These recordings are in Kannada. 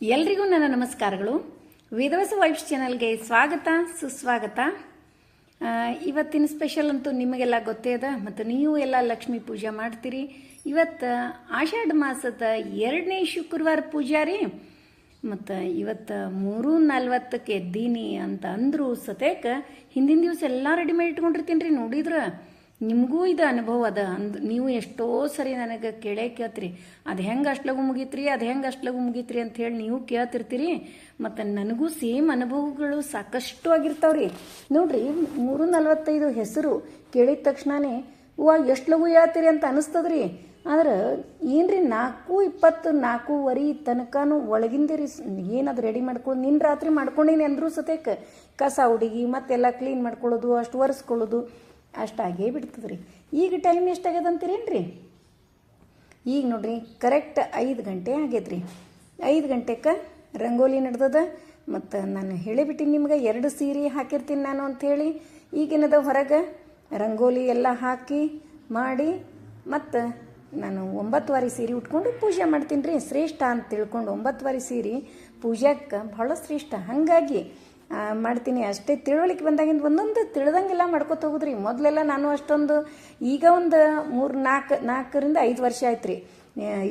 ಎಲ್ರಿಗೂ ನನ್ನ ನಮಸ್ಕಾರಗಳು. ವೇದವಸ ವೈಫ್ಸ್ ಚಾನಲ್ಗೆ ಸ್ವಾಗತ, ಸುಸ್ವಾಗತ. ಇವತ್ತಿನ ಸ್ಪೆಷಲ್ ಅಂತೂ ನಿಮಗೆಲ್ಲ ಗೊತ್ತೇ ಅದ, ಮತ್ತು ನೀವು ಎಲ್ಲ ಲಕ್ಷ್ಮೀ ಪೂಜೆ ಮಾಡ್ತೀರಿ. ಇವತ್ತು ಆಷಾಢ ಮಾಸದ ಎರಡನೇ ಶುಕ್ರವಾರ ಪೂಜಾ ರೀ ಮತ್ತು ಇವತ್ತು ಮೂರು ನಲ್ವತ್ತಕ್ಕೆ ಎದ್ದೀನಿ ಅಂತ ಅಂದರು ಸತೇಕ ಹಿಂದಿನ ದಿವಸ ಎಲ್ಲ ರೆಡಿಮೇಡ್ ಇಟ್ಕೊಂಡಿರ್ತೀನಿ ರೀ ನೋಡಿದ್ರೆ. ನಿಮಗೂ ಇದು ಅನುಭವ ಅದ. ಅಂದ್ ನೀವು ಎಷ್ಟೋ ಸರಿ ನನಗೆ ಕೇಳೇ ಕೇಳ್ತೀರಿ. ಅದು ಹೆಂಗೆ ಅಷ್ಟಲಗು ಮುಗೀತ್ರಿ, ಅದು ಹೆಂಗೆ ಅಷ್ಟಲಗು ಮುಗೀತ್ರಿ ಅಂತ ಹೇಳಿ ನೀವು ಕೇಳ್ತಿರ್ತೀರಿ. ಮತ್ತು ನನಗೂ ಸೇಮ್ ಅನುಭವಗಳು ಸಾಕಷ್ಟು ಆಗಿರ್ತಾವ್ರಿ. ನೋಡ್ರಿ ಮೂರು ನಲ್ವತ್ತೈದು ಹೆಸರು ಕೇಳಿದ ತಕ್ಷಣನೇ ಓ ಎಷ್ಟು ಲಘು ಹೇಳ್ತೀರಿ ಅಂತ ಅನಿಸ್ತದ್ರಿ. ಆದ್ರೆ, ಏನ್ರಿ ನಾಲ್ಕು ಇಪ್ಪತ್ತು ನಾಲ್ಕೂವರೆ ತನಕನೂ ಒಳಗಿಂದಿರಿ. ಏನದು ರೆಡಿ ಮಾಡ್ಕೊಂಡು ನಿನ್ನ ರಾತ್ರಿ ಮಾಡ್ಕೊಂಡೀನಿ ಅಂದ್ರೂ ಸತೇಕ. ಕಸ ಹುಡುಗಿ ಮತ್ತೆಲ್ಲ ಕ್ಲೀನ್ ಮಾಡ್ಕೊಳ್ಳೋದು, ಅಷ್ಟು ಒರೆಸ್ಕೊಳ್ಳೋದು. ಅಷ್ಟಾಗೇ ರೀ ಈಗ ಟೈಮ್ ಎಷ್ಟಾಗ್ಯದ ಅಂತೀರೇನ್ರಿ ಈಗ ನೋಡ್ರಿ ಕರೆಕ್ಟ್ ಐದು ಗಂಟೆ ಆಗೈತ್ರಿ ಐದು ಗಂಟೆಗೆ ರಂಗೋಲಿ ನಡೆದದ. ಮತ್ತು ನಾನು ಹೇಳಿಬಿಟ್ಟಿನಿ ನಿಮ್ಗೆ, ಎರಡು ಸೀರೆ ಹಾಕಿರ್ತೀನಿ ನಾನು ಅಂಥೇಳಿ. ಈಗೇನದ ಹೊರಗೆ? ರಂಗೋಲಿ ಎಲ್ಲ ಹಾಕಿ ಮಾಡಿ, ಮತ್ತು ನಾನು ಒಂಬತ್ತುವರೆ ಸೀರೆ ಉಟ್ಕೊಂಡು ಪೂಜೆ ಮಾಡ್ತೀನಿ ರೀ ಶ್ರೇಷ್ಠ ಅಂತ ತಿಳ್ಕೊಂಡು ಒಂಬತ್ತುವರೆ ಸೀರೆ ಪೂಜಾಕ್ಕೆ ಭಾಳ ಶ್ರೇಷ್ಠ. ಹಾಗಾಗಿ ಮಾಡ್ತೀನಿ. ಅಷ್ಟೇ ತಿಳುವಳಿಕೆ ಬಂದಾಗಿಂದ ಒಂದೊಂದು ತಿಳಿದಂಗೆಲ್ಲ ಮಾಡ್ಕೊತ ಹೋಗುದ್ರಿ. ಮೊದಲೆಲ್ಲ ನಾನು ಅಷ್ಟೊಂದು ಈಗ ಒಂದು ಮೂರು ನಾಲ್ಕು ನಾಲ್ಕರಿಂದ ಐದು ವರ್ಷ ಆಯ್ತು ರೀ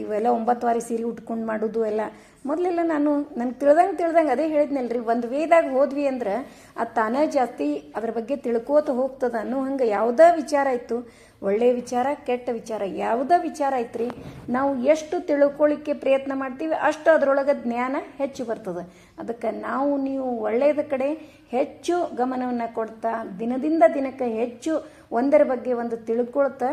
ಇವೆಲ್ಲ ಒಂಬತ್ತುವರೆ ಸೀರೆ ಉಟ್ಕೊಂಡು ಮಾಡೋದು ಎಲ್ಲ. ಮೊದಲೆಲ್ಲ ನಾನು, ನನಗೆ ತಿಳ್ದಂಗೆ ತಿಳ್ದಂಗೆ ಅದೇ ಹೇಳಿದ್ನಲ್ರಿ, ಒಂದು ವೇದಾಗ ಹೋದ್ವಿ ಅಂದ್ರೆ ಆ ತಾನೇ ಜಾಸ್ತಿ ಅದ್ರ ಬಗ್ಗೆ ತಿಳ್ಕೋತ ಹೋಗ್ತದ ಅನ್ನೋ ಹಂಗೆ ಯಾವುದೇ ವಿಚಾರ ಇತ್ತು. ಒಳ್ಳೆಯ ವಿಚಾರ, ಕೆಟ್ಟ ವಿಚಾರ, ಯಾವುದೇ ವಿಚಾರ ಐತ್ರಿ. ನಾವು ಎಷ್ಟು ತಿಳ್ಕೊಳ್ಳಿಕ್ಕೆ ಪ್ರಯತ್ನ ಮಾಡ್ತೀವಿ ಅಷ್ಟು ಅದರೊಳಗೆ ಜ್ಞಾನ ಹೆಚ್ಚು ಬರ್ತದೆ. ಅದಕ್ಕೆ ನಾವು, ನೀವು ಒಳ್ಳೆಯದ ಕಡೆ ಹೆಚ್ಚು ಗಮನವನ್ನು ಕೊಡ್ತಾ, ದಿನದಿಂದ ದಿನಕ್ಕೆ ಹೆಚ್ಚು ಒಂದರ ಬಗ್ಗೆ ಒಂದು ತಿಳ್ಕೊಳ್ತಾ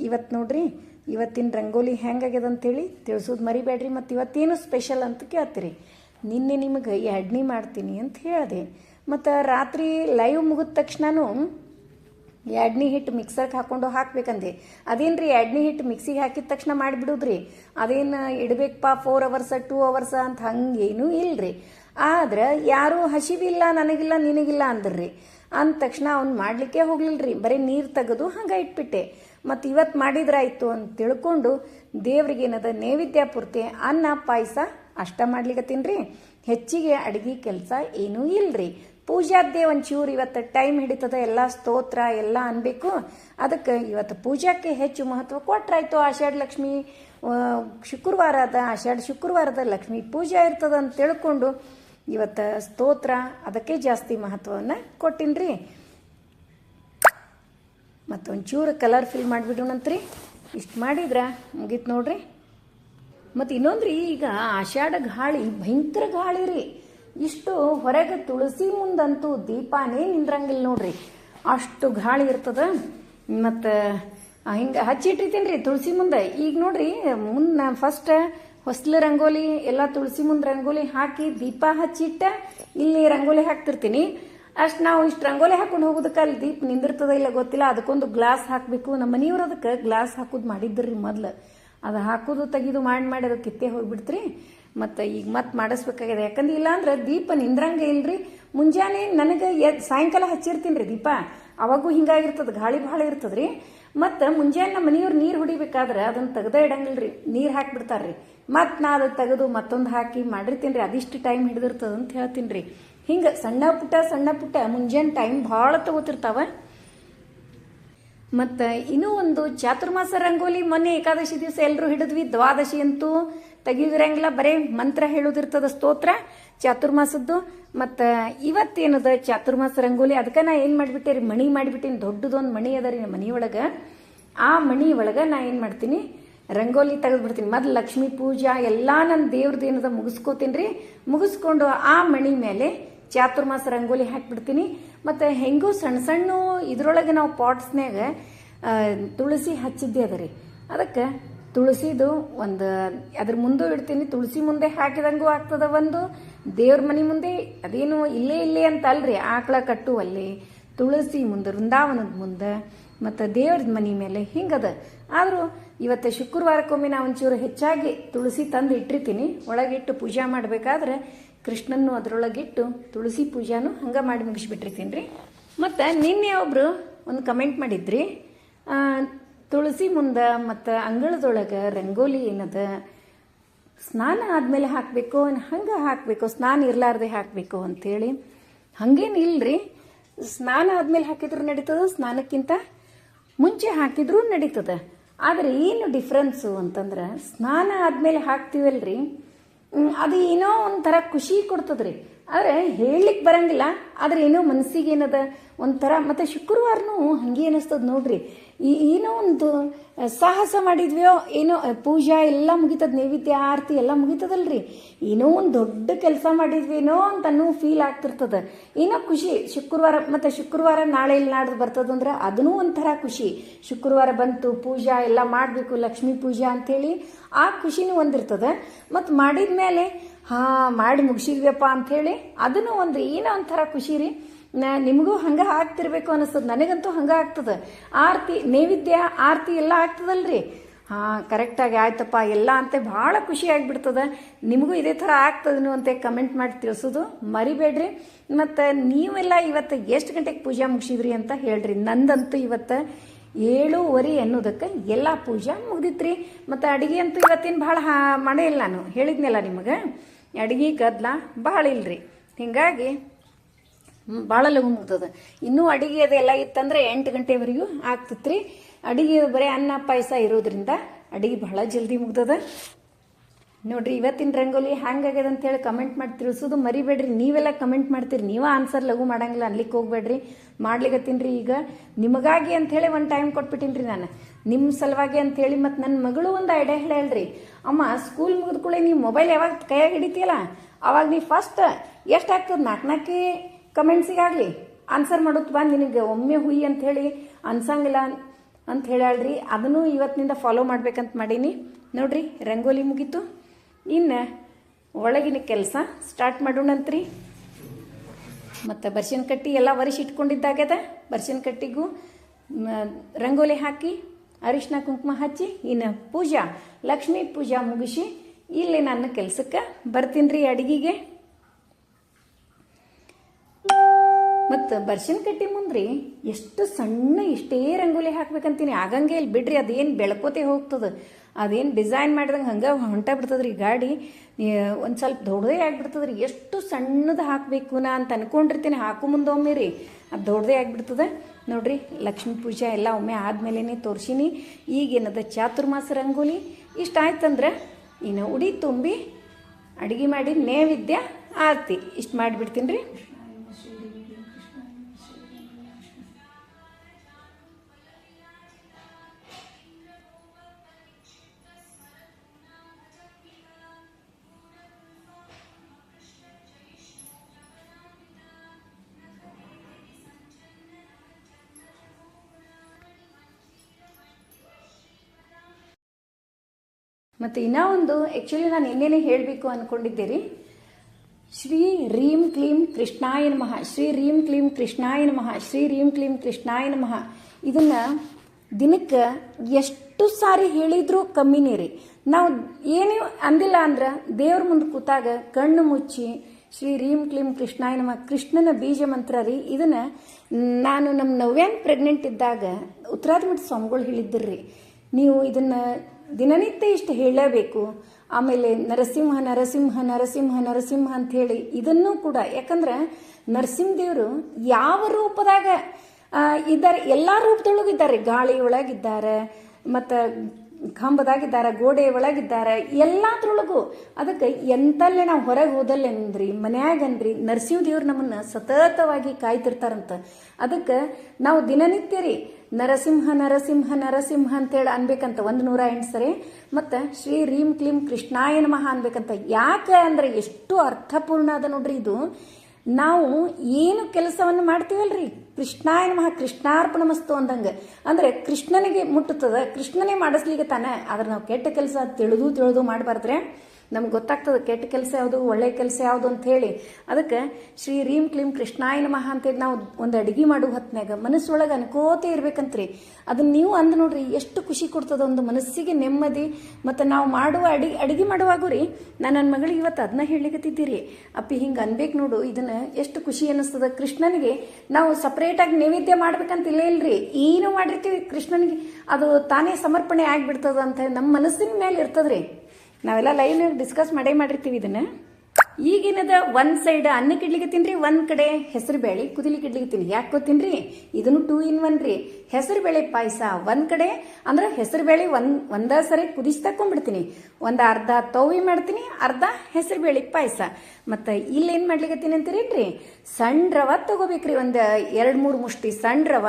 ಇವತ್ತು ನೋಡ್ರಿ ಇವತ್ತಿನ ರಂಗೋಲಿ ಹೆಂಗಾಗ್ಯದ ಅಂತೇಳಿ ತಿಳಿಸೋದು ಮರಿಬೇಡ್ರಿ ಮತ್ತು ಇವತ್ತೇನು ಸ್ಪೆಷಲ್ ಅಂತ ಕೇಳ್ತೀರಿ. ನಿನ್ನೆ ನಿಮಗೆ ಎಡ್ನಿ ಮಾಡ್ತೀನಿ ಅಂತ ಹೇಳಿದೆ. ಮತ್ತು ರಾತ್ರಿ ಲೈವ್ ಮುಗಿದ ತಕ್ಷಣನೂ ಎಡ್ನಿ ಹಿಟ್ಟು ಮಿಕ್ಸರ್ಗೆ ಹಾಕೊಂಡು ಹಾಕ್ಬೇಕಂದೆ. ಅದೇನ್ರಿ ಎಡ್ನಿ ಹಿಟ್ಟು ಮಿಕ್ಸಿಗೆ ಹಾಕಿದ ತಕ್ಷಣ ಮಾಡಿಬಿಡುದ್ರಿ? ಅದೇನು ಇಡಬೇಕಪ್ಪ ಫೋರ್ ಅವರ್ಸ ಟೂ ಅವರ್ಸ ಅಂತ ಹಂಗೇನೂ ಇಲ್ರಿ. ಆದ್ರೆ ಯಾರೂ ಹಸಿವಿಲ್ಲ, ನನಗಿಲ್ಲ, ನಿನಗಿಲ್ಲ ಅಂದ್ರಿ. ಅಂದ ತಕ್ಷಣ ಅವ್ನು ಮಾಡಲಿಕ್ಕೆ ಹೋಗ್ಲಿಲ್ರಿ. ಬರೀ ನೀರು ತೆಗೆದು ಹಂಗೆ ಇಟ್ಬಿಟ್ಟೆ. ಮತ್ತು ಇವತ್ತು ಮಾಡಿದ್ರಾಯಿತು ಅಂತ ತಿಳ್ಕೊಂಡು ದೇವ್ರಿಗೆ ಏನದ ನೈವೇದ್ಯ ಪೂರ್ತಿ ಅನ್ನ, ಪಾಯಸ ಅಷ್ಟ ಮಾಡ್ಲಿಕ್ಕೆ ರೀ ಹೆಚ್ಚಿಗೆ ಅಡುಗೆ ಕೆಲಸ ಏನೂ ಇಲ್ರಿ. ಪೂಜಾದ್ದೇ ಒಂಚೂರು ಇವತ್ತು ಟೈಮ್ ಹಿಡಿತದ ಎಲ್ಲ ಸ್ತೋತ್ರ ಎಲ್ಲ ಅನ್ಬೇಕು. ಅದಕ್ಕೆ ಇವತ್ತು ಪೂಜಾಕ್ಕೆ ಹೆಚ್ಚು ಮಹತ್ವ ಕೊಟ್ರಾಯ್ತು ಆಷಾಢ ಲಕ್ಷ್ಮಿ ಶುಕ್ರವಾರದ, ಆಷಾಢ ಶುಕ್ರವಾರದ ಲಕ್ಷ್ಮಿ ಪೂಜೆ ಇರ್ತದ ಅಂತ ತಿಳ್ಕೊಂಡು ಇವತ್ತು ಸ್ತೋತ್ರ ಅದಕ್ಕೆ ಜಾಸ್ತಿ ಮಹತ್ವವನ್ನು ಕೊಟ್ಟಿನ್ರಿ. ಮತ್ತೊಂಚೂರು ಕಲರ್ ಫಿಲ್ ಮಾಡಿಬಿಡೋಣಂತ್ರಿ ಇಷ್ಟು ಮಾಡಿದ್ರೆ ಮುಗೀತು ನೋಡ್ರಿ. ಮತ್ತು ಇನ್ನೊಂದು ರೀ ಈಗ ಆಷಾಢ ಗಾಳಿ, ಭಯಂಕರ ಗಾಳಿ ರೀ. ಇಷ್ಟು ಹೊರಗೆ ತುಳಸಿ ಮುಂದಂತೂ ದೀಪಾನೇ ನಿಂದ್ರಂಗಿಲ್ಲ ನೋಡ್ರಿ. ಅಷ್ಟು ಗಾಳಿ ಇರ್ತದ. ಮತ್ತು ಹಿಂಗೆ ಹಚ್ಚಿಟ್ಟಿರ್ತೀನಿ ರೀ ತುಳಸಿ ಮುಂದೆ. ಈಗ ನೋಡ್ರಿ ಮುಂದೆ ನಾನು ಫಸ್ಟ್ ಹೊಸ್ಲು ರಂಗೋಲಿ, ಎಲ್ಲ ತುಳಸಿ ಮುಂದೆ ರಂಗೋಲಿ ಹಾಕಿ ದೀಪ ಹಚ್ಚಿಟ್ಟ ಇಲ್ಲಿ ರಂಗೋಲಿ ಹಾಕ್ತಿರ್ತೀನಿ. ಅಷ್ಟು ನಾವು ಇಷ್ಟು ರಂಗೋಲಿ ಹಾಕೊಂಡು ಹೋಗೋದಕ್ಕೆ ಅಲ್ಲಿ ದೀಪ ನಿಂದಿರ್ತದ ಇಲ್ಲ ಗೊತ್ತಿಲ್ಲ. ಅದಕ್ಕೊಂದು ಗ್ಲಾಸ್ ಹಾಕಬೇಕು. ನಮ್ಮ ಮನೆಯವ್ರು ಅದಕ್ಕೆ ಗ್ಲಾಸ್ ಹಾಕೋದು ಮಾಡಿದ್ರಿ ಮೊದಲು. ಅದು ಹಾಕೋದು ತೆಗಿದು ಮಾಡಿ ಮಾಡಿ ಅದು ಕಿತ್ತೆ ಹೋಗ್ಬಿಡ್ತ್ರಿ. ಮತ್ತು ಈಗ ಮತ್ತೆ ಮಾಡಿಸ್ಬೇಕಾಗಿದೆ. ಯಾಕಂದ್ರೆ ಇಲ್ಲಾಂದ್ರೆ ದೀಪ ನಿಂದ್ರಂಗೆ ಇಲ್ರಿ. ಮುಂಜಾನೆ ನನಗೆ ಸಾಯಂಕಾಲ ಹಚ್ಚಿರ್ತೀನಿ ರೀ ದೀಪ. ಅವಾಗೂ ಹಿಂಗಾಗಿರ್ತದೆ, ಗಾಳಿ ಭಾಳ ಇರ್ತದ್ರಿ. ಮತ್ತು ಮುಂಜಾನೆ ನಮ್ಮ ಮನೆಯವ್ರು ನೀರು ಹೊಡಿಬೇಕಾದ್ರೆ ಅದನ್ನು ತೆಗ್ದೇ ಇಡಂಗಿಲ್ರಿ. ನೀರು ಹಾಕಿಬಿಡ್ತಾರ್ರಿ. ಮತ್ತು ನಾ ಅದು ತೆಗೆದು ಮತ್ತೊಂದು ಹಾಕಿ ಮಾಡಿರ್ತೀನಿ ರೀ. ಅದಿಷ್ಟು ಟೈಮ್ ಹಿಡಿದಿರ್ತದ ಅಂತ ಹೇಳ್ತೀನಿ ರೀ. ಹಿಂಗೆ ಸಣ್ಣ ಪುಟ್ಟ ಸಣ್ಣ ಪುಟ್ಟ, ಮುಂಜಾನೆ ಟೈಮ್ ಭಾಳ ತಗೋತಿರ್ತಾವ. ಮತ್ತು ಇನ್ನೂ ಒಂದು ಚಾತುರ್ಮಾಸ ರಂಗೋಲಿ ಮೊನ್ನೆ ಏಕಾದಶಿ ದಿವಸ ಎಲ್ಲರೂ ಹಿಡಿದ್ವಿ, ದ್ವಾದಶಿ ಅಂತೂ ತೆಗಿದಿರಂಗಿಲ್ಲ ಬರೀ ಮಂತ್ರ ಹೇಳೋದಿರ್ತದ ಸ್ತೋತ್ರ ಚಾತುರ್ಮಾಸದ್ದು. ಮತ್ತು ಇವತ್ತೇನದ ಚಾತುರ್ಮಾಸ ರಂಗೋಲಿ? ಅದಕ್ಕೆ ನಾ ಏನು ಮಾಡಿಬಿಟ್ಟೆ ರೀ, ಮಣಿ ಮಾಡಿಬಿಟ್ಟಿನಿ, ದೊಡ್ಡದೊಂದು ಮಣಿ ಅದ ರೀ ಮನೆ ಮನೆಯೊಳಗೆ. ಆ ಮಣಿ ಒಳಗೆ ನಾ ಏನು ಮಾಡ್ತೀನಿ, ರಂಗೋಲಿ ತೆಗೆದ್ಬಿಡ್ತೀನಿ. ಮೊದ್ಲು ಲಕ್ಷ್ಮೀ ಪೂಜಾ ಎಲ್ಲ ನನ್ನ ದೇವ್ರದ್ದು ಏನದ ಮುಗಿಸ್ಕೋತೀನಿ ರೀ. ಮುಗಿಸ್ಕೊಂಡು ಆ ಮಣಿ ಮೇಲೆ ಚಾತುರ್ಮಾಸ ರಂಗೋಲಿ ಹಾಕ್ಬಿಡ್ತೀನಿ. ಮತ್ತು ಹೆಂಗೂ ಸಣ್ಣ ಸಣ್ಣ ಇದ್ರೊಳಗೆ ನಾವು ಪಾಟ್ಸ್ನಾಗ ತುಳಸಿ ಹಚ್ಚಿದ್ದೆ ಅದ ರೀ. ಅದಕ್ಕೆ ತುಳಸಿದು ಒಂದು, ಅದ್ರ ಮುಂದೆ ಇಡ್ತೀನಿ. ತುಳಸಿ ಮುಂದೆ ಹಾಕಿದಂಗೂ ಆಗ್ತದ ಒಂದು. ದೇವ್ರ ಮನೆ ಮುಂದೆ ಅದೇನು ಇಲ್ಲೇ ಇಲ್ಲೇ ಅಂತ ಅಲ್ರಿ ಆಕಳ ಕಟ್ಟುವಲ್ಲಿ, ತುಳಸಿ ಮುಂದೆ, ವೃಂದಾವನದ ಮುಂದೆ, ಮತ್ತು ದೇವ್ರದ ಮನೆ ಮೇಲೆ ಹಿಂಗದ. ಆದರೂ ಇವತ್ತು ಶುಕ್ರವಾರಕ್ಕೊಮ್ಮೆ ನಾ ಒಂಚೂರು ಹೆಚ್ಚಾಗಿ ತುಳಸಿ ತಂದು ಇಟ್ಟಿರ್ತೀನಿ. ಒಳಗಿಟ್ಟು ಪೂಜೆ ಮಾಡಬೇಕಾದ್ರೆ ಕೃಷ್ಣನ್ನು ಅದರೊಳಗಿಟ್ಟು ತುಳಸಿ ಪೂಜಾನು ಹಂಗೆ ಮಾಡಿ ಮುಗಿಸ್ಬಿಟ್ಟಿರ್ತೀನಿ ರೀ ಮತ್ತು ನಿನ್ನೆ ಒಬ್ಬರು ಒಂದು ಕಮೆಂಟ್ ಮಾಡಿದ್ರಿ ತುಳಸಿ ಮುಂದೆ ಮತ್ತು ಅಂಗಳದೊಳಗೆ ರಂಗೋಲಿ ಏನದ ಸ್ನಾನ ಆದಮೇಲೆ ಹಾಕಬೇಕು ಹಂಗೆ ಹಾಕಬೇಕು ಸ್ನಾನ ಇರಲಾರ್ದೆ ಹಾಕಬೇಕು ಅಂಥೇಳಿ ಹಂಗೇನು ರೀ ಸ್ನಾನ ಆದಮೇಲೆ ಹಾಕಿದ್ರು ನಡೀತದ ಸ್ನಾನಕ್ಕಿಂತ ಮುಂಚೆ ಹಾಕಿದ್ರೂ ನಡೀತದ. ಆದರೆ ಏನು ಡಿಫ್ರೆನ್ಸು ಅಂತಂದ್ರೆ ಸ್ನಾನ ಆದಮೇಲೆ ಹ್ಮ್, ಅದು ಏನೋ ಒಂಥರ ಖುಷಿ ಕೊಡ್ತದ್ರಿ. ಆದರೆ ಹೇಳಲಿಕ್ಕೆ ಬರಂಗಿಲ್ಲ ಆದರೆ ಏನೋ ಮನಸ್ಸಿಗೆ ಏನದ ಒಂಥರ, ಮತ್ತು ಶುಕ್ರವಾರನೂ ಹಂಗೆ ಅನ್ನಿಸ್ತದ ನೋಡ್ರಿ. ಈ, ಏನೋ ಒಂದು ಸಾಹಸ ಮಾಡಿದ್ವಿಯೋ, ಏನೋ ಪೂಜಾ ಎಲ್ಲ ಮುಗಿತದ ನೈವೇದ್ಯ, ಆರತಿ ಎಲ್ಲ ಮುಗಿತದಲ್ರಿ. ಏನೋ ಒಂದು ದೊಡ್ಡ ಕೆಲಸ ಮಾಡಿದ್ವೇನೋ ಅಂತ ಅನ್ನೋ ಫೀಲ್ ಆಗ್ತಿರ್ತದೆ. ಏನೋ ಖುಷಿ, ಶುಕ್ರವಾರ, ಮತ್ತು ಶುಕ್ರವಾರ ನಾಳೆ ಇಲ್ಲಿ ನಾಡ್ದು ಬರ್ತದಂದ್ರೆ ಅದನ್ನೂ ಒಂಥರ ಖುಷಿ. ಶುಕ್ರವಾರ ಬಂತು, ಪೂಜಾ ಎಲ್ಲ ಮಾಡಬೇಕು, ಲಕ್ಷ್ಮೀ ಪೂಜಾ ಅಂಥೇಳಿ ಆ ಖುಷಿನೂ ಒಂದಿರ್ತದೆ. ಮತ್ತು ಮಾಡಿದ ಮೇಲೆ ಹಾಂ, ಮಾಡಿ ಮುಗಿಸಿದ್ವಿಯಪ್ಪ ಅಂಥೇಳಿ ಅದನ್ನು ಒಂದು ಏನೋ ಒಂಥರ ಖುಷಿ ರೀ. ನ ನಿಮಗೂ ಹಂಗೆ ಆಗ್ತಿರ್ಬೇಕು ಅನಿಸ್ತದ ನನಗಂತೂ ಹಂಗೆ ಆಗ್ತದೆ. ಆರತಿ ನೈವೇದ್ಯ, ಆರತಿ ಎಲ್ಲ ಆಗ್ತದಲ್ರಿ? ಹಾಂ ಕರೆಕ್ಟಾಗಿ ಆಯ್ತಪ್ಪ. ಎಲ್ಲ ಅಂತ ಭಾಳ ಖುಷಿ ಆಗಿಬಿಡ್ತದ. ನಿಮಗೂ ಇದೇ ಥರ ಆಗ್ತದನು ಅಂತ ಕಮೆಂಟ್ ಮಾಡಿ ತಿಳಿಸೋದು ಮರಿಬೇಡ್ರಿ. ಮತ್ತು ನೀವೆಲ್ಲ ಇವತ್ತು ಎಷ್ಟು ಗಂಟೆಗೆ ಪೂಜೆ ಮುಗಿಸಿದ್ರಿ ಅಂತ ಹೇಳ್ರಿ. ನಂದಂತೂ ಇವತ್ತು ಏಳೂವರೆ ಅನ್ನೋದಕ್ಕೆ ಎಲ್ಲ ಪೂಜೆ ಮುಗ್ದಿತ್ರಿ. ಮತ್ತು ಅಡುಗೆ ಅಂತೂ ಇವತ್ತಿನ ಭಾಳ ಹಾ ಇಲ್ಲ ನಾನು. ಹೇಳಿದ್ನಲ್ಲ ನಿಮಗೆ? ಅಡುಗೆ ಗದ್ದಲ ಭಾಳ ಇಲ್ರಿ. ಹೀಗಾಗಿ ಭಾಳ ಲಘು ಮುಗ್ದದ. ಇನ್ನೂ ಅಡಿಗೆ ಅದೆಲ್ಲ ಇತ್ತಂದ್ರೆ ಎಂಟು ಗಂಟೆವರೆಗೂ ಆಗ್ತತ್ರಿ. ಅಡಿಗೆ ಬರೀ ಅನ್ನ ಪಾಯಸ ಇರೋದ್ರಿಂದ ಅಡಿಗೆ ಭಾಳ ಜಲ್ದಿ ಮುಗ್ದದ. ನೋಡ್ರಿ, ಇವತ್ತಿನ ರಂಗೋಲಿ ಹ್ಯಾಂಗಾಗ್ಯದ ಅಂತೇಳಿ ಕಮೆಂಟ್ ಮಾಡಿ ತಿಳಿಸೋದು ಮರಿಬೇಡ್ರಿ. ನೀವೆಲ್ಲ ಕಮೆಂಟ್ ಮಾಡ್ತೀರಿ. ನೀವೇ ಆನ್ಸರ್ ಲಘು ಮಾಡಂಗಿಲ್ಲ ಅನ್ಲಿಕ್ಕೆ ಹೋಗ್ಬೇಡ್ರಿ. ಮಾಡ್ಲಿಕತ್ತೀನಿ ಈಗ. ನಿಮಗಾಗಿ ಹೇಳಿ ಒಂದು ಟೈಮ್ ಕೊಟ್ಬಿಟ್ಟಿನಿ ನಾನು. ನಿಮ್ಮ ಸಲುವಾಗಿ ಅಂಥೇಳಿ ಮತ್ತು ನನ್ನ ಮಗಳು ಒಂದು ಐಡಿಯಾ ಹೇಳ್ರಿ ಅಮ್ಮ ಸ್ಕೂಲ್ ಮುಗಿದ ಕೂಡಲೇ ನೀವು ಮೊಬೈಲ್ ಯಾವಾಗ ಕೈಯಾಗ ಹಿಡಿತೀಯಲ್ಲ? ಅವಾಗ ನೀವು ಫಸ್ಟ್ ಎಷ್ಟು ಆಗ್ತದೆ? ನಾಲ್ಕು ನಾಲ್ಕೇ ಕಮೆಂಟ್ಸಿಗಾಗಲಿ, ಆನ್ಸರ್ ಮಾಡೋದು ಬಾ, ನಿನಗೆ ಒಮ್ಮೆ ಹುಯಿ ಅಂತ ಹೇಳಿ, ಅನ್ಸಂಗಿಲ್ಲ ಅಂತ ಹೇಳಿ ಅದನ್ನು ಇವತ್ತಿನಿಂದ ಫಾಲೋ ಮಾಡ್ಬೇಕಂತ ಮಾಡೀನಿ. ನೋಡ್ರಿ, ರಂಗೋಲಿ ಮುಗೀತು. ಇನ್ನು ಒಳಗಿನ ಕೆಲಸ ಸ್ಟಾರ್ಟ್ ಮಾಡೋಣಂತ್ರಿ. ಮತ್ತು ಬರ್ಸಿನ ಕಟ್ಟಿ ಎಲ್ಲ ಒರೆಸಿ ಇಟ್ಕೊಂಡಿದ್ದಾಗ್ಯದ. ಬರ್ಸಿನ ಕಟ್ಟಿಗೂ ರಂಗೋಲಿ ಹಾಕಿ ಅರಿಶಿನ ಕುಂಕುಮ ಹಚ್ಚಿ, ಇನ್ನು ಪೂಜಾ, ಲಕ್ಷ್ಮೀ ಪೂಜಾ ಮುಗಿಸಿ, ಇಲ್ಲಿ ನಾನು ಕೆಲಸಕ್ಕೆ ಬರ್ತೀನಿ ರೀ ಅಡಿಗೆಗೆ. ಮತ್ತು ಬರ್ಶಿನ ಕಟ್ಟಿ ಮುಂದ್ರಿ ಎಷ್ಟು ಸಣ್ಣ ಇಷ್ಟೇ ರಂಗೋಲಿ ಹಾಕ್ಬೇಕಂತೀನಿ. ಆಗಂಗೆ ಇಲ್ಲಿ ಬಿಡ್ರಿ, ಅದೇನು ಬೆಳ್ಕೋತೆ ಹೋಗ್ತದ. ಅದೇನು ಡಿಸೈನ್ ಮಾಡಿದಂಗೆ ಹಂಗೆ ಹೊಂಟ ಬಿಡ್ತದ್ರಿ ಗಾಡಿ. ಒಂದು ಸ್ವಲ್ಪ ದೊಡ್ಡದೇ ಆಗ್ಬಿಡ್ತದ್ರಿ. ಎಷ್ಟು ಸಣ್ಣದು ಹಾಕಬೇಕು ನಾ ಅಂತ ಅನ್ಕೊಂಡಿರ್ತೀನಿ. ಹಾಕು ಮುಂದೆ ಒಮ್ಮೆ ರೀ ಅದು ದೊಡ್ಡದೇ ಆಗಿಬಿಡ್ತದೆ. ನೋಡ್ರಿ, ಲಕ್ಷ್ಮೀ ಪೂಜೆ ಎಲ್ಲ ಒಮ್ಮೆ ಆದಮೇಲೆ ತೋರಿಸಿನಿ. ಈಗೇನದ ಚಾತುರ್ಮಾಸ ರಂಗೋಲಿ. ಇಷ್ಟ ಆಯ್ತಂದ್ರೆ ಇನ್ನು ಉಡಿ ತುಂಬಿ ಅಡುಗೆ ಮಾಡಿ ನೈವೇದ್ಯ, ಆರತಿ. ಇಷ್ಟು ಮಾಡಿಬಿಡ್ತೀನಿ ರೀ ಮತ್ತು ಇನ್ನೂ ಒಂದು ಆ್ಯಕ್ಚುಲಿ ನಾನು ಇನ್ನೇನೇ ಹೇಳಬೇಕು ಅಂದ್ಕೊಂಡಿದ್ದೆ ರೀ ಶ್ರೀ ರೀಂ ಕ್ಲೀಂ ಕೃಷ್ಣಾಯ ನಮಃ, ಶ್ರೀ ರೀಂ ಕ್ಲೀಂ ಕೃಷ್ಣಾಯ ನಮಃ, ಶ್ರೀ ರೀಂ ಕ್ಲೀಂ ಕೃಷ್ಣಾಯ ನಮಃ. ಇದನ್ನು ದಿನಕ್ಕೆ ಎಷ್ಟು ಸಾರಿ ಹೇಳಿದರೂ ಕಮ್ಮಿನೇ ರೀ ನಾವು ಏನೇ ಅಂದಿಲ್ಲ ಅಂದ್ರೆ ದೇವ್ರ ಮುಂದೆ ಕೂತಾಗ ಕಣ್ಣು ಮುಚ್ಚಿ ಶ್ರೀ ರೀಂ ಕ್ಲೀಂ ಕೃಷ್ಣಾಯ ನಮಃ, ಕೃಷ್ಣನ ಬೀಜ ಮಂತ್ರ ರೀ, ಇದನ್ನು ನಾನು ನಮ್ಮ ನವ್ಯಾನ್ ಪ್ರೆಗ್ನೆಂಟ್ ಇದ್ದಾಗ ಉತ್ತರಾದಿಮಠ ಸ್ವಾಮಿಗಳು ರೀ ನೀವು ಇದನ್ನು ದಿನನಿತ್ಯ ಇಷ್ಟು ಹೇಳಲೇಬೇಕು ಆಮೇಲೆ ನರಸಿಂಹ ನರಸಿಂಹ ನರಸಿಂಹ ನರಸಿಂಹ ಅಂತ ಹೇಳಿ ಇದನ್ನೂ ಕೂಡ ಯಾಕಂದ್ರೆ ನರಸಿಂಹದೇವರು ಯಾವ ರೂಪದಾಗ ಇದ್ದಾರೆ, ಎಲ್ಲ ರೂಪದೊಳಗೂ ಇದ್ದಾರೆ. ಗಾಳಿ ಒಳಗಿದ್ದಾರೆ, ಮತ್ತು ಕಂಬದಾಗಿದ್ದಾರೆ, ಗೋಡೆ ಒಳಗಿದ್ದಾರೆ, ಎಲ್ಲದ್ರೊಳಗೂ. ಅದಕ್ಕೆ ಎಂತಲ್ಲೇ ನಾವು ಹೊರಗೆ ಹೋದಲ್ಲೇನ್ರಿ ನರಸಿಂಹ ನರಸಿಂಹದೇವ್ರು ನಮ್ಮನ್ನು ಸತತವಾಗಿ ಕಾಯ್ತಿರ್ತಾರಂತ. ಅದಕ್ಕೆ ನಾವು ದಿನನಿತ್ಯ ರೀ ನರಸಿಂಹ ನರಸಿಂಹ ನರಸಿಂಹ ಅಂತೇಳಿ ಅನ್ಬೇಕಂತ ಒಂದು ನೂರ ಎಂಟು ಸರಿ. ಮತ್ತು ಶ್ರೀ ರೀಂ ಕ್ಲೀಂ ಕೃಷ್ಣಾಯ ನಮಃ ಅನ್ಬೇಕಂತ ಯಾಕೆ ಅಂದ್ರೆ ಎಷ್ಟು ಅರ್ಥಪೂರ್ಣ ಅದ ನೋಡ್ರಿ ಇದು. ನಾವು ಏನು ಕೆಲಸವನ್ನು ಮಾಡ್ತೀವಲ್ರಿ? ಕೃಷ್ಣಾಯ ನಮಃ, ಕೃಷ್ಣಾರ್ಪಣ ಮಸ್ತು ಅಂದಂಗೆ. ಅಂದರೆ ಕೃಷ್ಣನಿಗೆ ಮುಟ್ಟುತ್ತದೆ, ಕೃಷ್ಣನೇ ಮಾಡಿಸ್ಲಿಕ್ಕೆ ತಾನೆ. ಆದ್ರೆ ನಾವು ಕೆಟ್ಟ ಕೆಲಸ ತಿಳಿದು ತಿಳಿದು ಮಾಡಬಾರ್ದ್ರೆ ನಮ್ಗೆ ಗೊತ್ತಾಗ್ತದೆ ಕೆಟ್ಟ ಕೆಲಸ ಯಾವುದು, ಒಳ್ಳೆ ಕೆಲಸ ಯಾವುದು ಅಂತ ಹೇಳಿ. ಅದಕ್ಕೆ ಶ್ರೀ ರೀಂ ಕ್ಲೀಂ ಕೃಷ್ಣಾಯ ನಮಃ ಅಂತೇಳಿ ನಾವು ಒಂದು ಅಡಿಗೆ ಮಾಡುವ ಹೊತ್ನಾಗ ಮನಸ್ಸೊಳಗೆ ಅನ್ಕೋತೆ ಇರ್ಬೇಕಂತ್ರಿ. ಅದನ್ನ ನೀವು ಅಂದ್ ನೋಡ್ರಿ ಎಷ್ಟು ಖುಷಿ ಕೊಡ್ತದ ಒಂದು ಮನಸ್ಸಿಗೆ ನೆಮ್ಮದಿ. ಮತ್ತು ನಾವು ಮಾಡುವ ಅಡಿಗೆ ಅಡುಗೆ ಮಾಡುವಾಗೂ ರೀ ನಾನು ನನ್ನ ಮಗಳಿಗೆ ಇವತ್ತು ಅದನ್ನ ಹೇಳಿಕತ್ತಿದ್ದೀರಿ ಅಪ್ಪಿ ಹಿಂಗೆ ಅನ್ಬೇಕು ನೋಡು, ಇದನ್ನ ಎಷ್ಟು ಖುಷಿ ಅನ್ನಿಸ್ತದ. ಕೃಷ್ಣನಿಗೆ ನಾವು ಸಪ್ರೇಟಾಗಿ ನೈವೇದ್ಯ ಮಾಡ್ಬೇಕಂತ ಇಲ್ಲ ಇಲ್ರಿ. ಏನು ಮಾಡಿರ್ತೀವಿ ಕೃಷ್ಣನಿಗೆ. ಅದು ತಾನೇ ಸಮರ್ಪಣೆ ಆಗ್ಬಿಡ್ತದ ಅಂತ ಹೇಳಿ ನಮ್ಮ ಮನಸ್ಸಿನ ಮೇಲೆ ಇರ್ತದ್ರಿ. ನಾವೆಲ್ಲ ಲೈವ್ ಡಿಸ್ಕಸ್ ಮಾಡೇ ಮಾಡಿರ್ತೀವಿ ಇದನ್ನ. ಈಗಿನದ ಒಂದು ಸೈಡ್ ಅನ್ನಕ್ಕೆ ಇಡ್ಲಿಕ್ಕೆ ತಿನ್ರಿ, ಒಂದ್ ಕಡೆ ಹೆಸರು ಬೇಳೆ ಕುದಿಲಿಕ್ಕೆ ಇಡ್ಲಿಕ್ಕೆ ತಿನ್ರಿ. ಯಾಕೆ ಗೊತ್ತಿನ್ರಿ ಇದನ್ನು ಟೂ ಇನ್ ಒನ್ ರೀ. ಹೆಸರು ಬೇಳೆ ಪಾಯಸ ಒಂದ್ ಕಡೆ, ಅಂದ್ರೆ ಹೆಸರು ಬೇಳೆ ಒಂದ್, ಒಂದ ಸರಿ ಕುದಿಸಿ ತಕೊಂಡ್ಬಿಡ್ತೀನಿ ಒಂದ್ ಅರ್ಧ ತೌವಿ ಮಾಡ್ತೀನಿ, ಅರ್ಧ ಹೆಸರು ಬೇಳೆ ಪಾಯಸ. ಮತ್ತ ಇಲ್ಲಿ ಏನ್ ಮಾಡ್ಲಿಕತ್ತೀನಿ ಅಂತೀರೇನ್ರಿ? ಸಣ್ಣ ರವ ತಗೋಬೇಕ್ರಿ, ಒಂದ್ ಎರಡ್ ಮೂರು ಮುಷ್ಟಿ ಸಣ್ಣ ರವ,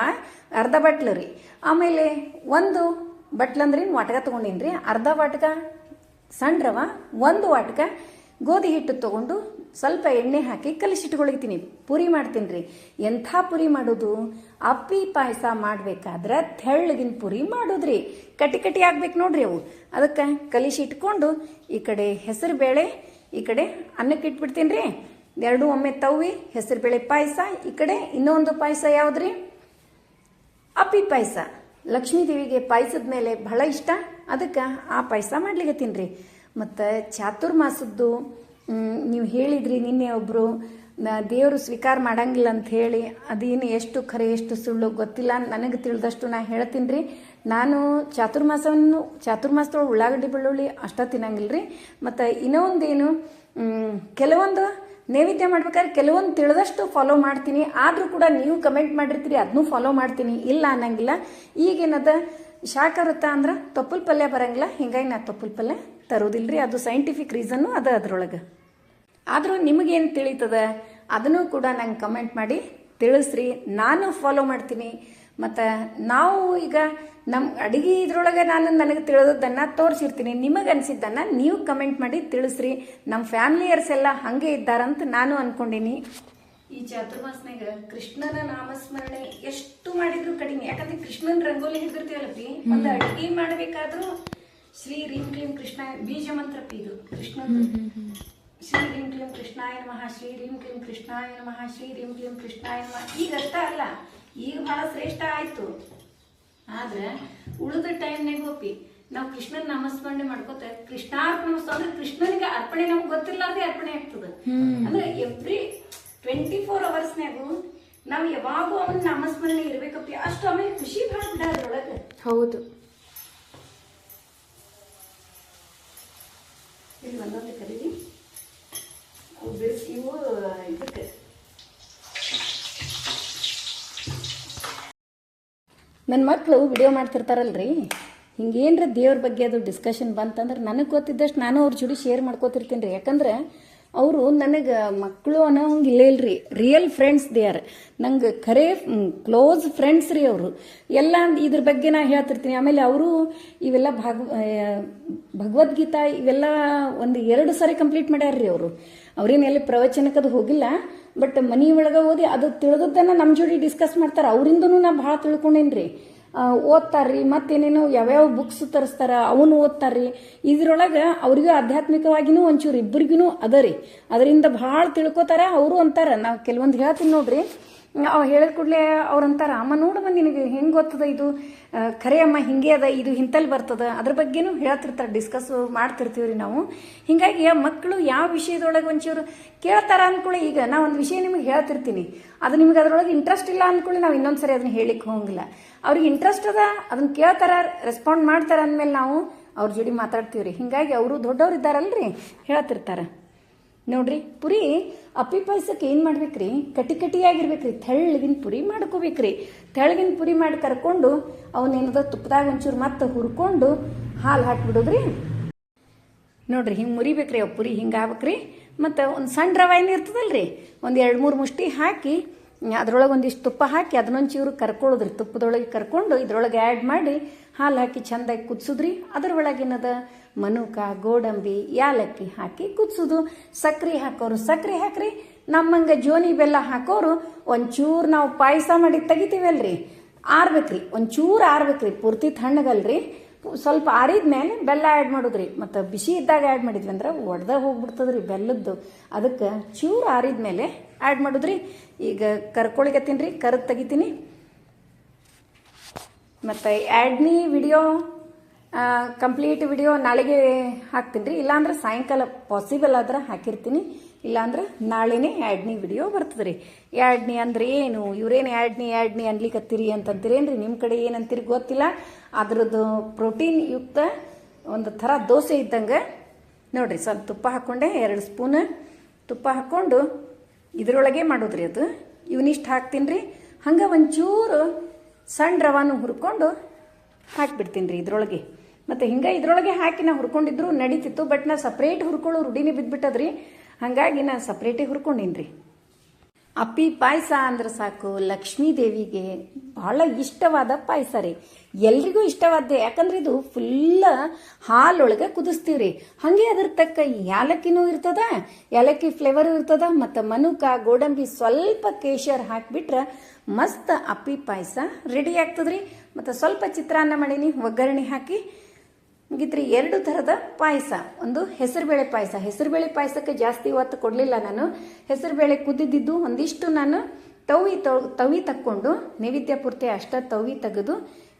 ಅರ್ಧ ಬಟ್ಲು ರೀ. ಆಮೇಲೆ ಒಂದು ಬಟ್ಲಂದ್ರಿ ವಾಟಕ ರೀ ಅರ್ಧ ವಾಟಕ ಸಣ್ಣ ರವ ಒಂದು ವಾಟ್ಕ ಗೋಧಿ ಹಿಟ್ಟು ತಗೊಂಡು ಸ್ವಲ್ಪ ಎಣ್ಣೆ ಹಾಕಿ ಕಲಿಸಿಟ್ಕೊಳ್ತೀನಿ. ಪುರಿ ಮಾಡ್ತೀನಿ ರೀ ಎಂಥ ಪುರಿ ಮಾಡೋದು? ಅಪ್ಪಿ ಪಾಯಸ ಮಾಡಬೇಕಾದ್ರೆ ತೆಳ್ಳಗಿನ ಪುರಿ ಮಾಡೋದ್ರಿ. ಕಟಿ ಕಟಿ ಆಗ್ಬೇಕು ನೋಡ್ರಿ ಅವು. ಅದಕ್ಕೆ ಕಲಿಸಿ ಇಟ್ಕೊಂಡು ಈ ಕಡೆ ಹೆಸರು ಬೇಳೆ, ಈ ಕಡೆ ಅನ್ನಕ್ಕೆ ಇಟ್ಬಿಡ್ತೀನಿ ರೀ ಎರಡೂ ಒಮ್ಮೆ ತವ್ವಿ, ಹೆಸರು ಬೇಳೆ ಪಾಯಸ, ಈ ಕಡೆ ಇನ್ನೊಂದು ಪಾಯಸ ರೀ ಅಪ್ಪಿ ಪಾಯಸ. ಲಕ್ಷ್ಮೀ ದೇವಿಗೆ ಪಾಯಸದ ಮೇಲೆ ಬಹಳ ಇಷ್ಟ. ಅದಕ್ಕೆ ಆ ಪಾಯಸ ಮಾಡ್ಲಿಕ್ಕೆ ರೀ. ಮತ್ತು ಚಾತುರ್ಮಾಸದ್ದು ನೀವು ಹೇಳಿದ್ರಿ ನಿನ್ನೆ ಒಬ್ಬರು ದೇವರು ಸ್ವೀಕಾರ ಮಾಡಂಗಿಲ್ಲ ಅಂತ ಹೇಳಿ, ಅದೇನು ಎಷ್ಟು ಖರೆ, ಎಷ್ಟು ಸುಳ್ಳು ಗೊತ್ತಿಲ್ಲ ನನಗೆ ತಿಳಿದಷ್ಟು ನಾ ಹೇಳ್ತೀನಿ ರೀ. ನಾನು ಚಾತುರ್ಮಾಸವನ್ನು ಚಾತುರ್ಮಾಸದೊಳಗೆ ಉಳ್ಳಾಗಡ್ಡಿ, ಬೆಳ್ಳುಳ್ಳಿ ಅಷ್ಟ ತಿನ್ನಂಗಿಲ್ಲ ರೀ. ಮತ್ತು ಇನ್ನೊಂದೇನು ಕೆಲವೊಂದು ನೈವೇದ್ಯ ಮಾಡ್ಬೇಕಾದ್ರೆ ಕೆಲವೊಂದು ತಿಳಿದಷ್ಟು ಫಾಲೋ ಮಾಡ್ತೀನಿ. ಆದರೂ ಕೂಡ ನೀವು ಕಮೆಂಟ್ ಮಾಡಿರ್ತೀರಿ ಅದನ್ನೂ ಫಾಲೋ ಮಾಡ್ತೀನಿ. ಇಲ್ಲ ಅನ್ನಂಗಿಲ್ಲ. ಈಗೇನದ ಶಾಖವೃತ್ತ ಅಂದ್ರೆ ತೊಪ್ಪಲ್ ಪಲ್ಯ ಬರಂಗಿಲ್ಲ, ಹಿಂಗಾಗಿ ನಾ ತೊಪ್ಪಲ್ ಪಲ್ಯ ತರೋದಿಲ್ರಿ. ಅದು ಸೈಂಟಿಫಿಕ್ ರೀಸನ್ನು ಅದ ಅದ್ರೊಳಗೆ. ಆದರೂ ನಿಮಗೇನು ತಿಳಿತದ? ಅದನ್ನು ಕೂಡ ನಂಗೆ ಕಮೆಂಟ್ ಮಾಡಿ ತಿಳಿಸ್ರಿ. ನಾನು ಫಾಲೋ ಮಾಡ್ತೀನಿ. ಮತ್ತು ನಾವು ಈಗ ನಮ್ಮ ಅಡಿಗೆ ಇದ್ರೊಳಗೆ ನಾನು ನನಗೆ ತಿಳಿದದ್ದನ್ನು ತೋರಿಸಿರ್ತೀನಿ. ನಿಮಗೆ ಅನಿಸಿದ್ದನ್ನು ನೀವು ಕಮೆಂಟ್ ಮಾಡಿ ತಿಳಿಸ್ರಿ. ನಮ್ಮ ಫ್ಯಾಮಿಲಿಯರ್ಸ್ ಎಲ್ಲ ಹಾಗೆ ಇದ್ದಾರಂತ ನಾನು ಅನ್ಕೊಂಡೀನಿ. ಈ ಚಾತುರ್ಮಾಸನಾಗ ಕೃಷ್ಣನ ನಾಮಸ್ಮರಣೆ ಎಷ್ಟು ಮಾಡಿದ್ರು ಕಡಿಮೆ. ಯಾಕಂದ್ರೆ ಕೃಷ್ಣನ ರಂಗೋಲಿ ಹಿಡಿದಿರ್ತೀವಲ್ಲಪ್ಪಿ ಒಂದು ಅಡಿಗೆ ಮಾಡ್ಬೇಕಾದ್ರೂ ಶ್ರೀ ರೀಂ ಕ್ಲೀಂ ಕೃಷ್ಣ ಬೀಜ ಮಂತ್ರ ಪಿ ಇದು ಕೃಷ್ಣನ ಶ್ರೀ ರೀಂ ಕ್ಲೀಂ ಕೃಷ್ಣಾಯ ನಮಃ ಶ್ರೀ ರೀಂ ಕ್ಲೀಂ ಕೃಷ್ಣಾಯ ನಮಃ ಶ್ರೀ ರೀಂ ಕ್ಲೀಂ ಕೃಷ್ಣಾಯ ನಮಃ. ಈಗ ಅಷ್ಟ ಅಲ್ಲ ಈಗ ಬಹಳ ಶ್ರೇಷ್ಠ ಆಯ್ತು. ಆದ್ರೆ ಉಳಿದ ಟೈಮ್ನಾಗ ಹೋಗಿ ನಾವು ಕೃಷ್ಣನ ನಾಮಸ್ಮರಣೆ ಮಾಡ್ಕೋತ ಕೃಷ್ಣಾರ್ಪಣ ಅಂದ್ರೆ ಕೃಷ್ಣನಿಗೆ ಅರ್ಪಣೆ ನಮ್ಗೆ ಅದೇ ಅರ್ಪಣೆ ಆಗ್ತದೆ. ಅಂದ್ರೆ ಎವ್ರಿ ನಾವು ಯಾವಾಗೂ ಅವನ ನಾಮಸ್ಮರಣೆ ಇರ್ಬೇಕಪ್ಪ. ಅಷ್ಟು ಆಮೇಲೆ ಖುಷಿ ಭಾಳ ಬಿಡ ಅದ್ರೊಳಗೆ. ಹೌದು. ಇಲ್ಲಿ ಒಂದೊಂದು ಕರೀರಿ. ಅವು ಬಿಡಿಸಿ ಇವು ಇದಕ್ಕೆ. ನನ್ನ ಮಕ್ಕಳು ವಿಡಿಯೋ ಮಾಡ್ತಿರ್ತಾರಲ್ರಿ. ಹಿಂಗೇನ್ರ ದೇವ್ರ ಬಗ್ಗೆ ಅದು ಡಿಸ್ಕಷನ್ ಬಂತಂದ್ರೆ ನನಗೆ ಗೊತ್ತಿದ್ದಷ್ಟು ನಾನು ಅವ್ರ ಜೋಡಿ ಶೇರ್ ಮಾಡ್ಕೋತಿರ್ತೀನಿ ರೀ ಯಾಕಂದ್ರೆ ಅವರು ನನಗೆ ಮಕ್ಕಳು ಅನ್ನೋಂಗೆ ಇಲ್ಲೇ ಇಲ್ರಿ. ರಿಯಲ್ ಫ್ರೆಂಡ್ಸ್ ದೇ ಆರ್ ನಂಗೆ ಖರೇ ಕ್ಲೋಸ್ ಫ್ರೆಂಡ್ಸ್ ರೀ ಅವರು. ಎಲ್ಲ ಇದ್ರ ಬಗ್ಗೆ ನಾ ಹೇಳ್ತಿರ್ತೀನಿ. ಆಮೇಲೆ ಅವರು ಇವೆಲ್ಲ ಭಾಗ ಭಗವದ್ಗೀತಾ ಇವೆಲ್ಲ ಒಂದು ಎರಡು ಸಾರಿ ಕಂಪ್ಲೀಟ್ ಮಾಡ್ಯಾರ ರೀ ಅವರು. ಅವ್ರೇನು ಎಲ್ಲಿ ಪ್ರವಚನಕ್ಕದು ಹೋಗಿಲ್ಲ. ಬಟ್ ಮನಿ ಒಳಗೆ ಓದಿ ಅದು ತಿಳಿದದ್ದನ್ನು ನಮ್ಮ ಜೋಡಿ ಡಿಸ್ಕಸ್ ಮಾಡ್ತಾರೆ. ಅವರಿಂದನೂ ನಾ ಭಾಳ ತಿಳ್ಕೊಂಡೇನ್ರಿ. ಓದ್ತಾರ್ರಿ. ಮತ್ತೇನೇನೋ ಯಾವ್ಯಾವ ಬುಕ್ಸ್ ತರಿಸ್ತಾರ, ಅವನು ಓದ್ತಾರ್ರಿ. ಇದ್ರೊಳಗೆ ಅವ್ರಿಗೂ ಆಧ್ಯಾತ್ಮಿಕವಾಗಿನೂ ಒಂಚೂರು ಇಬ್ಬರಿಗೂ ಅದ ರೀ. ಅದರಿಂದ ಭಾಳ ತಿಳ್ಕೊತಾರ, ಅವರು ಅಂತಾರ. ನಾವು ಕೆಲವೊಂದು ಹೇಳ್ತೀನಿ ನೋಡ್ರಿ. ಅವ್ ಹೇಳಿದ ಕೂಡಲೇ ಅವ್ರು ಅಂತಾರ ಅಮ್ಮ ನೋಡಮ್ಮ ನಿನಗೆ ಹೆಂಗೆ ಗೊತ್ತದ ಇದು? ಖರೆ ಅಮ್ಮ ಹಿಂಗೆ ಅದ, ಇದು ಇಂತಲ್ಲಿ ಬರ್ತದ? ಅದ್ರ ಬಗ್ಗೆನು ಹೇಳ್ತಿರ್ತಾರೆ ಡಿಸ್ಕಸ್ ಮಾಡ್ತಿರ್ತೀವಿ ರೀ ನಾವು. ಹಿಂಗಾಗಿ ಮಕ್ಕಳು ಯಾವ ವಿಷಯದೊಳಗೆ ಒಂಚೂರು ಕೇಳ್ತಾರ ಅಂದ್ಕೊಳ್ಳಿ ಈಗ ನಾ ಒಂದು ವಿಷಯ ನಿಮಗೆ ಹೇಳ್ತಿರ್ತೀನಿ. ಅದು ನಿಮ್ಗೆ ಅದರೊಳಗೆ ಇಂಟ್ರೆಸ್ಟ್ ಇಲ್ಲ ಅಂದ್ಕೊಳ್ಳಿ ನಾವು ಇನ್ನೊಂದ್ಸರಿ ಅದನ್ನ ಹೇಳಿಕ್ಕೆ ಹೋಗಂಗಿಲ್ಲ. ಅವ್ರಿಗೆ ಇಂಟ್ರೆಸ್ಟ್ ಅದ ಅದನ್ನ ಕೇಳ್ತಾರ ರೆಸ್ಪಾಂಡ್ ಮಾಡ್ತಾರ ಅಂದಮೇಲೆ ನಾವು ಅವ್ರ ಜೋಡಿ ಮಾತಾಡ್ತೀವಿ ಹಿಂಗಾಗಿ ಅವರು ದೊಡ್ಡವ್ರು ಇದ್ದಾರಲ್ರಿ ಹೇಳ್ತಿರ್ತಾರೆ. ನೋಡ್ರಿ, ಪುರಿ ಅಪ್ಪಿ ಪಾಯಸಕ್ಕೆ ಏನು ಮಾಡ್ಬೇಕ್ರಿ? ಕಟಿ ಕಟಿಯಾಗಿರ್ಬೇಕ್ರಿ ತೆಳ್ಳಗಿನ ಪುರಿ ಮಾಡ್ಕೋಬೇಕ್ರಿ. ತೆಳ್ಳಗಿನ ಪುರಿ ಮಾಡಿ ಕರ್ಕೊಂಡು ಅವನೇನದ ತುಪ್ಪದಾಗ ಒಂಚೂರು ಮತ್ತೆ ಹುರ್ಕೊಂಡು ಹಾಲು ಹಾಕ್ಬಿಡೋದ್ರಿ. ನೋಡ್ರಿ, ಹಿಂಗೆ ಮುರಿಬೇಕ್ರಿ ಅವು ಪುರಿ, ಹಿಂಗೆ ಆಗ್ಬೇಕ್ರಿ. ಮತ್ತು ಒಂದು ಸಣ್ಣ ರವೆ ಏನು ಇರ್ತದಲ್ರಿ? ಒಂದು ಎರಡು ಮೂರು ಮುಷ್ಟಿ ಹಾಕಿ, ಅದ್ರೊಳಗೆ ಒಂದಿಷ್ಟು ತುಪ್ಪ ಹಾಕಿ, ಅದನ್ನೊಂಚೂರು ಕರ್ಕೊಳ್ಳೋದ್ರಿ. ತುಪ್ಪದೊಳಗೆ ಕರ್ಕೊಂಡು ಇದ್ರೊಳಗೆ ಆ್ಯಡ್ ಮಾಡಿ ಹಾಲು ಹಾಕಿ ಚೆಂದಾಗಿ ಕುದಿಸಿದ್ರಿ. ಅದರೊಳಗೆ ಒಳಗೇನದ ಮನುಕ, ಗೋಡಂಬಿ, ಯಾಲಕ್ಕಿ ಹಾಕಿ ಕುದಿಸೋದು. ಸಕ್ರೆ ಹಾಕೋರು ಸಕ್ರೆ ಹಾಕ್ರಿ, ನಮ್ಮಂಗೆ ಜೋನಿ ಬೆಲ್ಲ ಹಾಕೋರು ಒಂಚೂರು ನಾವು ಪಾಯಸ ಮಾಡಿ ತೆಗಿತೀವಲ್ರಿ. ಆರ್ಬೇಕ್ರಿ, ಒಂಚೂರು ಆರ್ಬೇಕ್ರಿ, ಪೂರ್ತಿ ತಣ್ಣಗಲ್ರಿ ಸ್ವಲ್ಪ ಆರಿದ ಮೇಲೆ ಬೆಲ್ಲ ಆ್ಯಡ್ ಮಾಡೋದ್ರಿ. ಮತ್ತು ಬಿಸಿ ಇದ್ದಾಗ ಆ್ಯಡ್ ಮಾಡಿದ್ವಿ ಅಂದ್ರೆ ಒಡೆದ ಹೋಗ್ಬಿಡ್ತದ್ರಿ ಬೆಲ್ಲದ್ದು. ಅದಕ್ಕೆ ಚೂರು ಆರಿದ ಮೇಲೆ ಆ್ಯಡ್ ಮಾಡೋದ್ರಿ. ಈಗ ಕರ್ಕೊಳಿಗತ್ತೀನಿ ರೀ ಕರ್ದು ತೆಗಿತೀನಿ. ಮತ್ತು ಆ್ಯಡ್ನಿ ವಿಡಿಯೋ ಕಂಪ್ಲೀಟ್ ವಿಡಿಯೋ ನಾಳೆಗೆ ಹಾಕ್ತೀನಿ ರೀ. ಇಲ್ಲಾಂದ್ರೆ ಸಾಯಂಕಾಲ ಪಾಸಿಬಲ್ ಆದ್ರೆ ಹಾಕಿರ್ತೀನಿ. ಇಲ್ಲಾಂದ್ರೆ ನಾಳೆನೇ ಎರಡನೇ ವಿಡಿಯೋ ಬರ್ತದೆ ರೀ. ಎರಡನೇ ಅಂದ್ರೆ ಏನು? ಇವ್ರೇನು ಎರಡನೇ ಆ್ಯಡ್ನಿ ಅನ್ಲಿಕತ್ತೀರಿ ಅಂತಂತೀರೇನ್ರಿ ನಿಮ್ಮ ಕಡೆ ಏನಂತೀರಿ ಗೊತ್ತಿಲ್ಲ. ಅದ್ರದ್ದು ಪ್ರೋಟೀನ್ ಯುಕ್ತ ಒಂದು ಥರ ದೋಸೆ ಇದ್ದಂಗೆ ನೋಡಿರಿ, ಸ್ವಲ್ಪ ತುಪ್ಪ ಹಾಕ್ಕೊಂಡೆ ಎರಡು ಸ್ಪೂನ್ ತುಪ್ಪ ಹಾಕ್ಕೊಂಡು ಇದರೊಳಗೆ ಮಾಡೋದ್ರಿ ಅದು. ಇವನಿಷ್ಟು ಹಾಕ್ತೀನಿ ರೀ. ಹಂಗೆ ಒಂಚೂರು ಸಣ್ಣ ರವಾನು ಹುರ್ಕೊಂಡು ಹಾಕ್ಬಿಡ್ತೀನಿ ರೀ ಇದ್ರೊಳಗೆ. ಮತ್ತು ಹಿಂಗೆ ಇದ್ರೊಳಗೆ ಹಾಕಿ ನಾ ಹುರ್ಕೊಂಡಿದ್ರು ನಡೀತಿತ್ತು ಬಟ್ ನಾ ಸಪ್ರೇಟ್ ಹುರ್ಕೊಳ್ಳೋ ರೂಢಿನೇ ಬಿದ್ದುಬಿಟ್ಟದ್ರಿ ಹಾಗಾಗಿ ನಾ ಸಪ್ರೇಟೇ ಹುರ್ಕೊಂಡಿನ್ರಿ. ಅಪ್ಪಿ ಪಾಯಸ ಅಂದ್ರೆ ಸಾಕು, ಲಕ್ಷ್ಮೀ ದೇವಿಗೆ ಬಹಳ ಇಷ್ಟವಾದ ಪಾಯಸ ರೀ. ಎಲ್ರಿಗೂ ಇಷ್ಟವಾದ್ದೆ, ಯಾಕಂದ್ರೆ ಇದು ಫುಲ್ ಹಾಲೊಳಗೆ ರೀ ಹಾಗೆ ಅದ್ರ ತಕ್ಕ ಯಾಲಕ್ಕಿನೂ ಇರ್ತದ, ಯಾಲಕ್ಕಿ ಫ್ಲೇವರ್ ಇರ್ತದ, ಮತ್ತು ಮನುಕ, ಗೋಡಂಬಿ ಸ್ವಲ್ಪ ಕೇಶರ್ ಹಾಕಿಬಿಟ್ರೆ ಮಸ್ತ್ ಅಪ್ಪಿ ಪಾಯಸ ರೆಡಿ ಆಗ್ತದ್ರಿ. ಮತ್ತು ಸ್ವಲ್ಪ ಚಿತ್ರಾನ್ನ ಮಾಡೀನಿ, ಒಗ್ಗರಣೆ ಹಾಕಿ ಮುಗಿತ್ರಿ, ಎರಡು ಥರದ ಪಾಯಸ. ಒಂದು ಹೆಸರುಬೇಳೆ ಪಾಯಸ. ಹೆಸರುಬೇಳೆ ಪಾಯಸಕ್ಕೆ ಜಾಸ್ತಿ ಒತ್ತು ಕೊಡಲಿಲ್ಲ ನಾನು. ಹೆಸರುಬೇಳೆ ಕುದ್ದಿದ್ದು ಒಂದಿಷ್ಟು ನಾನು ತವಿ ತವಿ ತಕ್ಕೊಂಡು, ನೈವೇದ್ಯ ಪೂರ್ತಿ ಅಷ್ಟ ತವಿ ತೆಗೆದು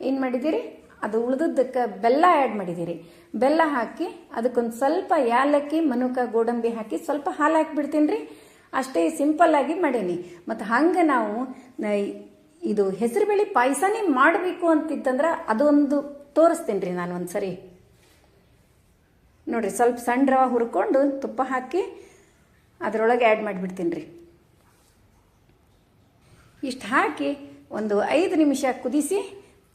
ಏನು ಮಾಡಿದ್ದೀರಿ ಅದು ಉಳಿದದ್ದಕ್ಕೆ ಬೆಲ್ಲ ಆ್ಯಡ್ ಮಾಡಿದ್ದೀರಿ ಬೆಲ್ಲ ಹಾಕಿ ಅದಕ್ಕೊಂದು ಸ್ವಲ್ಪ ಯಾಲಕ್ಕಿ, ಮನುಕ, ಗೋಡಂಬಿ ಹಾಕಿ ಸ್ವಲ್ಪ ಹಾಲು ಹಾಕಿಬಿಡ್ತೀನಿ ರೀ ಅಷ್ಟೇ ಸಿಂಪಲ್ ಆಗಿ ಮಾಡೀನಿ. ಮತ್ತು ಹಂಗೆ ನಾವು ಇದು ಹೆಸರುಬೇಳೆ ಪಾಯಸನೇ ಮಾಡಬೇಕು ಅಂತಿತ್ತಂದ್ರೆ ಅದೊಂದು ತೋರಿಸ್ತೀನಿ ರೀ ನಾನು ಒಂದು ಸರಿ ನೋಡ್ರಿ, ಸ್ವಲ್ಪ ಸಣ್ಣ ರವೆ ಹುರ್ಕೊಂಡು ತುಪ್ಪ ಹಾಕಿ ಅದರೊಳಗೆ ಆ್ಯಡ್ ಮಾಡಿಬಿಡ್ತೀನಿ ರೀ. ಇಷ್ಟು ಹಾಕಿ ಒಂದು ಐದು ನಿಮಿಷ ಕುದಿಸಿ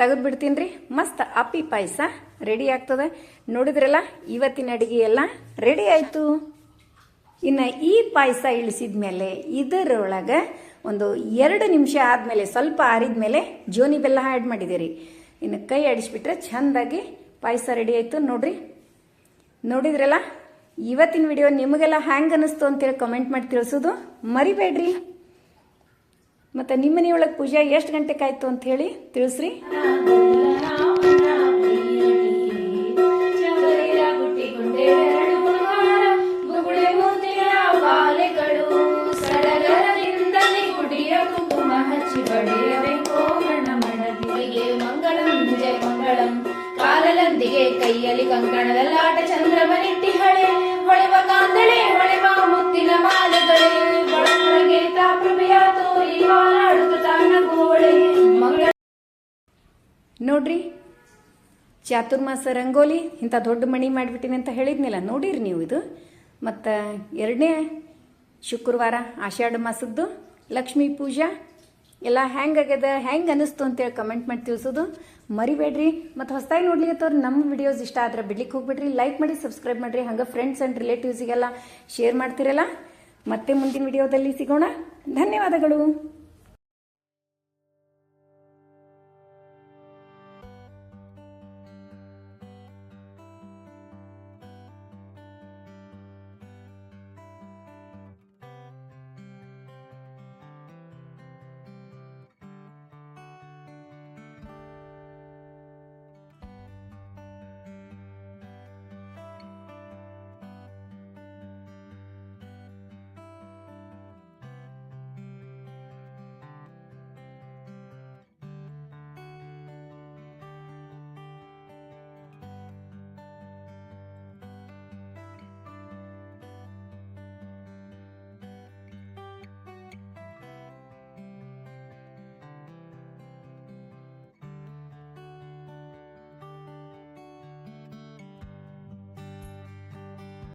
ತೆಗೆದ್ಬಿಡ್ತೀನಿ ರೀ. ಮಸ್ತ್ ಅಪ್ಪಿ ಪಾಯಸ ರೆಡಿ ಆಗ್ತದೆ. ನೋಡಿದ್ರಲ್ಲ, ಇವತ್ತಿನ ಅಡುಗೆ ಎಲ್ಲ ರೆಡಿ ಆಯಿತು. ಇನ್ನು ಈ ಪಾಯಸ ಇಳಿಸಿದ ಮೇಲೆ ಇದರೊಳಗೆ ಒಂದು ಎರಡು ನಿಮಿಷ ಆದಮೇಲೆ, ಸ್ವಲ್ಪ ಆರಿದ ಮೇಲೆ ಜೋನಿ ಬೆಲ್ಲ ಆ್ಯಡ್ ಮಾಡಿದ್ದೀರಿ ಇನ್ನು ಕೈ ಆಡಿಸ್ಬಿಟ್ರೆ ಚೆಂದಾಗಿ ಪಾಯಸ ರೆಡಿ ಆಯಿತು. ನೋಡ್ರಿ ನೋಡಿದ್ರಲ್ಲ? ಇವತ್ತಿನ ವಿಡಿಯೋ ನಿಮಗೆಲ್ಲ ಹ್ಯಾಂಗ್ ಅನ್ನಿಸ್ತು ಅಂತೇಳಿ ಕಮೆಂಟ್ ಮಾಡಿ ತಿಳಿಸೋದು ಮರಿಬೇಡ್ರಿ. ಮತ್ತು ನಿಮ್ಮ ಮನೆಯೊಳಗೆ ಪೂಜೆ ಎಷ್ಟು ಗಂಟೆಗೆ ಆಯಿತು ಅಂತ ಹೇಳಿ ತಿಳಿಸ್ರಿ. ನೋಡ್ರಿ. ಚಾತುರ್ಮಾಸ ರಂಗೋಲಿ, ಇಂಥ ದೊಡ್ಡ ಮಣಿ ಮಾಡಿಬಿಟ್ಟಿನಿ ಅಂತ ಹೇಳಿದ್ನಿಲ್ಲ, ನೋಡಿರಿ ನೀವು ಇದು. ಮತ್ತು ಎರಡನೇ ಶುಕ್ರವಾರ ಆಷಾಢ ಮಾಸದ್ದು, ಲಕ್ಷ್ಮೀ ಪೂಜಾ, ಎಲ್ಲ ಆಗ್ಯದ ಹೆಂಗೆ ಅನ್ನಿಸ್ತು ಅಂತೇಳಿ ಕಮೆಂಟ್ ಮಾಡಿ ತಿಳಿಸೋದು. ಮರಿಬೇಡ್ರಿ. ಮತ್ತು ಹೊಸದಾಗಿ ನೋಡ್ಲಿಕ್ಕೆ ನಮ್ಮ ವಿಡಿಯೋಸ್ ಇಷ್ಟ ಆದ್ರೆ ಬಿಡ್ಲಿಕ್ಕೆ ಹೋಗ್ಬಿಡ್ರಿ. ಲೈಕ್ ಮಾಡಿ ಸಬ್ಸ್ಕ್ರೈಬ್ ಮಾಡಿರಿ. ಹಂಗೆ ಫ್ರೆಂಡ್ಸ್ ಆ್ಯಂಡ್ ರಿಲೇಟಿವ್ಸಿಗೆಲ್ಲ ಶೇರ್ ಮಾಡ್ತಿರಲ್ಲ. ಮತ್ತೆ ಮುಂದಿನ ವಿಡಿಯೋದಲ್ಲಿ ಸಿಗೋಣ. ಧನ್ಯವಾದಗಳು.